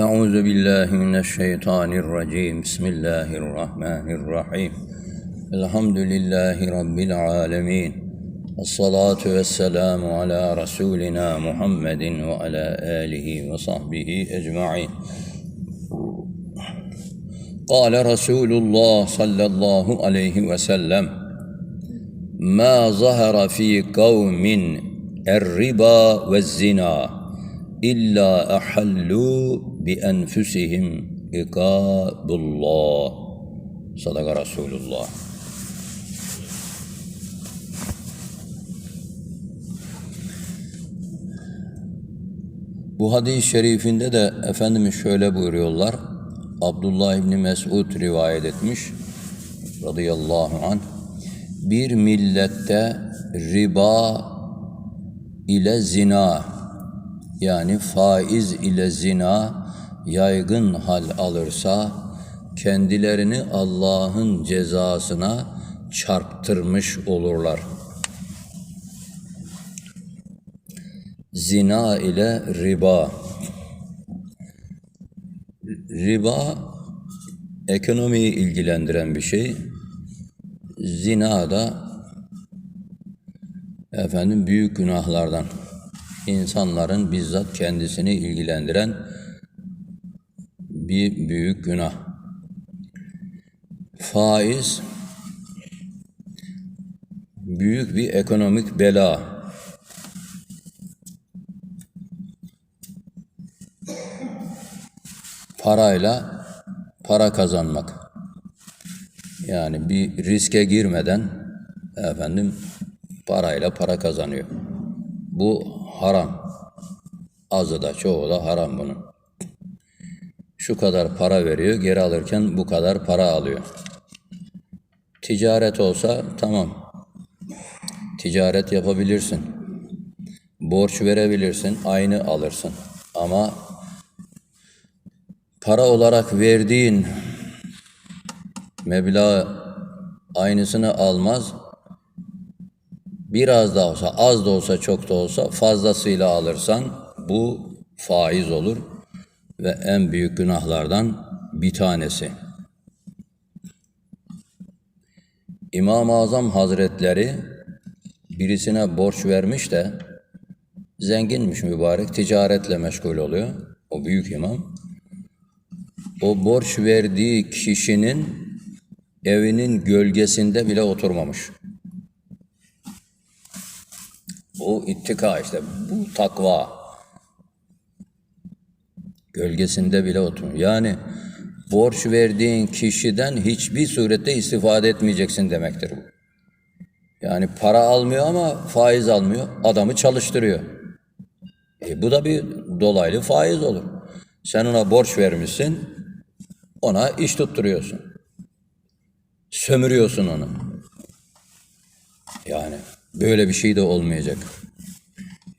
أعوذ بالله من الشيطان الرجيم. بسم الله الرحمن الرحيم. الحمد لله رب العالمين. الصلاة والسلام على رسولنا محمد وعلى آله وصحبه أجمعين. قال رسول الله صلى الله عليه وسلم ما ظهر في قوم الربا والزنا إلا أحلوا بأنفسهم إقاب الله صدق رسول الله Bu hadis-i şerifinde de Efendimiz şöyle buyuruyorlar. Abdullah İbni Mesud rivayet etmiş. Radıyallahu anh. Bir millette riba ile zina yani faiz ile zina yaygın hal alırsa kendilerini Allah'ın cezasına çarptırmış olurlar. Zina ile riba. Riba ekonomiyi ilgilendiren bir şey. Zina da efendim büyük günahlardan insanların bizzat kendisini ilgilendiren bir büyük günah. Faiz büyük bir ekonomik bela. Parayla para kazanmak. Yani bir riske girmeden efendim parayla para kazanıyor. Bu haram. Azı da çoğu da haram bunun. Şu kadar para veriyor, geri alırken bu kadar para alıyor. Ticaret olsa tamam. Ticaret yapabilirsin. Borç verebilirsin, aynı alırsın. Ama para olarak verdiğin meblağ aynısını almaz, biraz da olsa, az da olsa, çok da olsa fazlasıyla alırsan bu faiz olur ve en büyük günahlardan bir tanesi. İmam-ı Azam Hazretleri birisine borç vermiş de zenginmiş mübarek, ticaretle meşgul oluyor. O büyük imam. O borç verdiği kişinin evinin gölgesinde bile oturmamış. O ittika işte bu takva. Gölgesinde bile oturmuyor. Yani borç verdiğin kişiden hiçbir surette istifade etmeyeceksin demektir bu. Yani para almıyor ama faiz almıyor. Adamı çalıştırıyor. E bu da bir dolaylı faiz olur. Sen ona borç vermişsin, ona iş tutturuyorsun. Sömürüyorsun onu. Yani Böyle bir şey de olmayacak.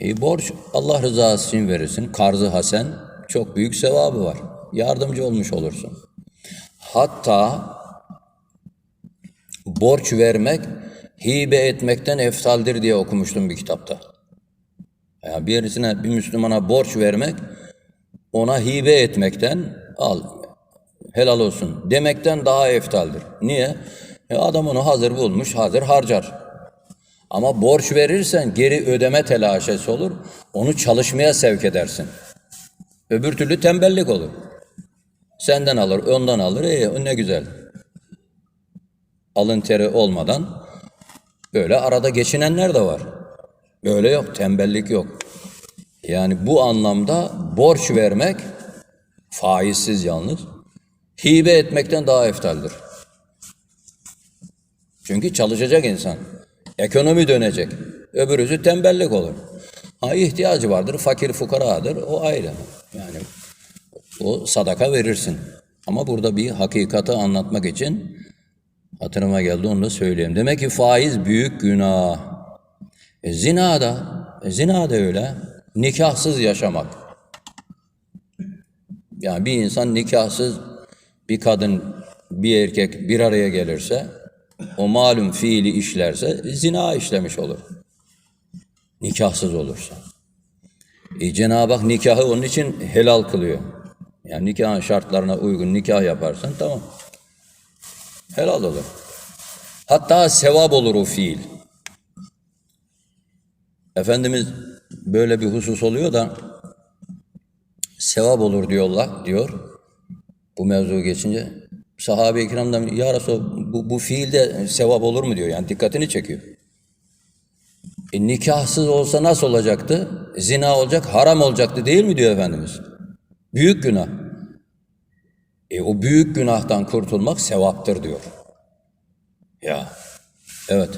E, borç Allah rızası için verirsin. Karzı hasen çok büyük sevabı var. Yardımcı olmuş olursun. Hatta borç vermek hibe etmekten eftaldir diye okumuştum bir kitapta. Yani birisine bir Müslümana borç vermek ona hibe etmekten al helal olsun demekten daha eftaldir. Niye? E adam onu hazır bulmuş, hazır harcar. Ama borç verirsen geri ödeme telaşesi olur. Onu çalışmaya sevk edersin. Öbür türlü tembellik olur. Senden alır, ondan alır. E, ne güzel. Alın teri olmadan böyle arada geçinenler de var. Böyle yok, tembellik yok. Yani bu anlamda borç vermek faizsiz yalnız hibe etmekten daha eftaldir. Çünkü çalışacak insan. Ekonomi dönecek. Öbürüzü tembellik olur. Ha ihtiyacı vardır, fakir fukaradır, o ayrı. Yani o sadaka verirsin. Ama burada bir hakikati anlatmak için hatırıma geldi onu da söyleyeyim. Demek ki faiz büyük günah. E, zina da, e, zina da öyle. Nikahsız yaşamak. Yani bir insan nikahsız bir kadın, bir erkek bir araya gelirse o malum fiili işlerse zina işlemiş olur. Nikahsız olursa. E, Cenab-ı Hak nikahı onun için helal kılıyor. Yani nikahın şartlarına uygun nikah yaparsan tamam. Helal olur. Hatta sevap olur o fiil. Efendimiz böyle bir husus oluyor da sevap olur diyorlar diyor. Bu mevzu geçince sahabe-i kiramdan ya Resulallah bu, bu fiilde sevap olur mu diyor. Yani dikkatini çekiyor. E, nikahsız olsa nasıl olacaktı? Zina olacak, haram olacaktı değil mi diyor Efendimiz. Büyük günah. E, o büyük günahtan kurtulmak sevaptır diyor. Ya, evet.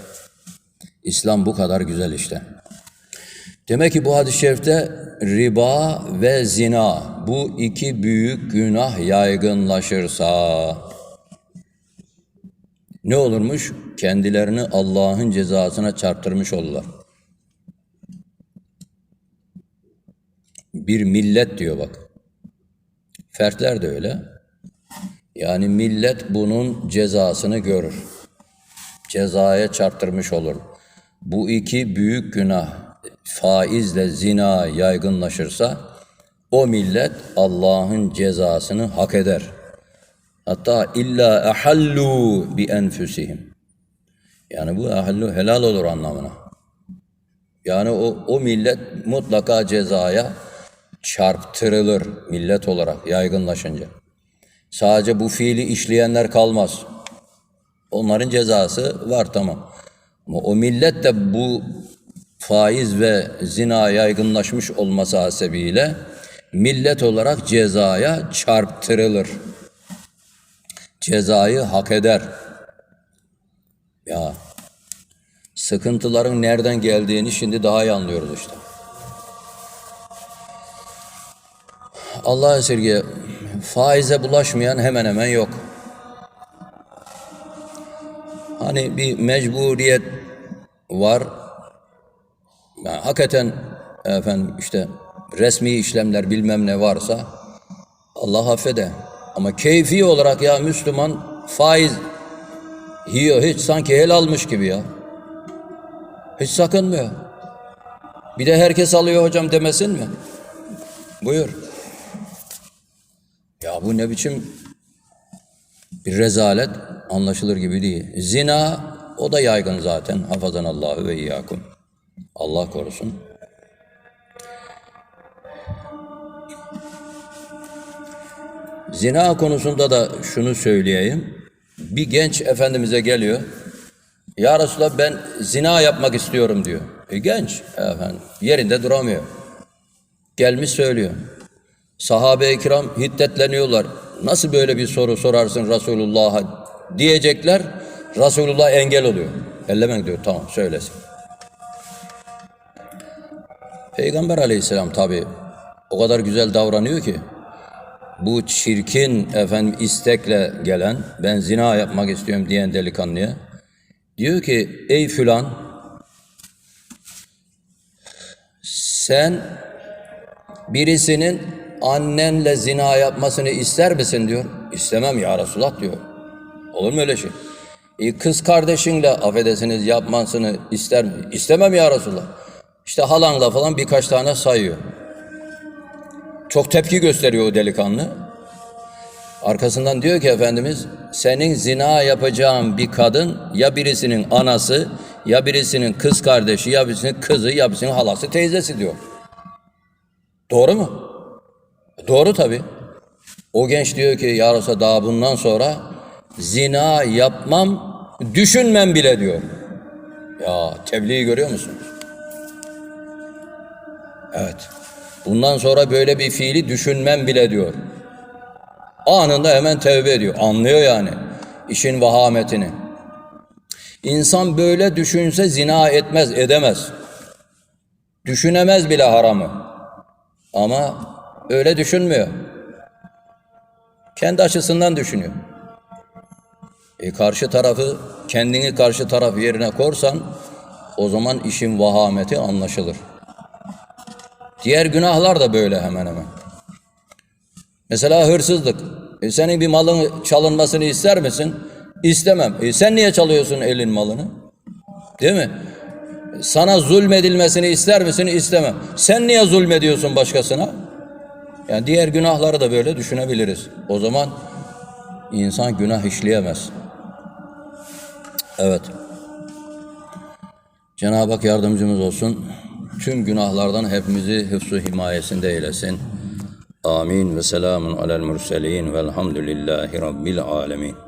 İslam bu kadar güzel işte. Demek ki bu hadis-i şerifte riba ve zina bu iki büyük günah yaygınlaşırsa ne olurmuş? Kendilerini Allah'ın cezasına çarptırmış olurlar. Bir millet diyor bak. Fertler de öyle. Yani millet bunun cezasını görür. Cezaya çarptırmış olur. Bu iki büyük günah faizle zina yaygınlaşırsa o millet Allah'ın cezasını hak eder. Hatta illa ahallu bi enfusihim. Yani bu ahallu helal olur anlamına. Yani o, o millet mutlaka cezaya çarptırılır millet olarak yaygınlaşınca. Sadece bu fiili işleyenler kalmaz. Onların cezası var tamam. Ama o millet de bu faiz ve zina yaygınlaşmış olması hasebiyle millet olarak cezaya çarptırılır. Cezayı hak eder. Ya sıkıntıların nereden geldiğini şimdi daha iyi anlıyoruz işte. Allah esirge faize bulaşmayan hemen hemen yok. Hani bir mecburiyet var. Yani hakikaten efendim işte resmi işlemler bilmem ne varsa Allah affede. Ama keyfi olarak ya Müslüman faiz yiyor hiç sanki helalmış gibi ya. Hiç sakınmıyor. Bir de herkes alıyor hocam demesin mi? Buyur. Ya bu ne biçim bir rezalet anlaşılır gibi değil. Zina o da yaygın zaten. Hafazan Allahu ve iyyakum. Allah korusun. Zina konusunda da şunu söyleyeyim. Bir genç Efendimiz'e geliyor. Ya Resulallah ben zina yapmak istiyorum diyor. E genç efendim yerinde duramıyor. Gelmiş söylüyor. Sahabe-i kiram hiddetleniyorlar. Nasıl böyle bir soru sorarsın Resulullah'a diyecekler. Resulullah engel oluyor. Ellemen diyor tamam söylesin. Peygamber aleyhisselam tabi o kadar güzel davranıyor ki bu çirkin efendim istekle gelen ben zina yapmak istiyorum diyen delikanlıya diyor ki ey filan sen birisinin annenle zina yapmasını ister misin diyor. İstemem ya Resulallah diyor. Olur mu öyle şey? E, kız kardeşinle affedersiniz yapmasını ister mi? İstemem ya Resulallah. İşte halanla falan birkaç tane sayıyor. Çok tepki gösteriyor o delikanlı. Arkasından diyor ki Efendimiz senin zina yapacağın bir kadın ya birisinin anası ya birisinin kız kardeşi ya birisinin kızı ya birisinin halası teyzesi diyor. Doğru mu? Doğru tabi. O genç diyor ki ya Resulallah daha bundan sonra zina yapmam düşünmem bile diyor. Ya tebliği görüyor musunuz? Evet. Bundan sonra böyle bir fiili düşünmem bile diyor. Anında hemen tevbe ediyor. Anlıyor yani işin vahametini. İnsan böyle düşünse zina etmez, edemez. Düşünemez bile haramı. Ama öyle düşünmüyor. Kendi açısından düşünüyor. E karşı tarafı, kendini karşı taraf yerine korsan o zaman işin vahameti anlaşılır. Diğer günahlar da böyle hemen hemen. Mesela hırsızlık. E senin bir malın çalınmasını ister misin? İstemem. E sen niye çalıyorsun elin malını? Değil mi? Sana zulmedilmesini ister misin? İstemem. Sen niye zulmediyorsun başkasına? Yani diğer günahları da böyle düşünebiliriz. O zaman insan günah işleyemez. Evet. Cenab-ı Hak yardımcımız olsun. Tüm günahlardan hepimizi hıfzu himayesinde eylesin. Amin ve selamun alel murselin velhamdülillahi rabbil alemin.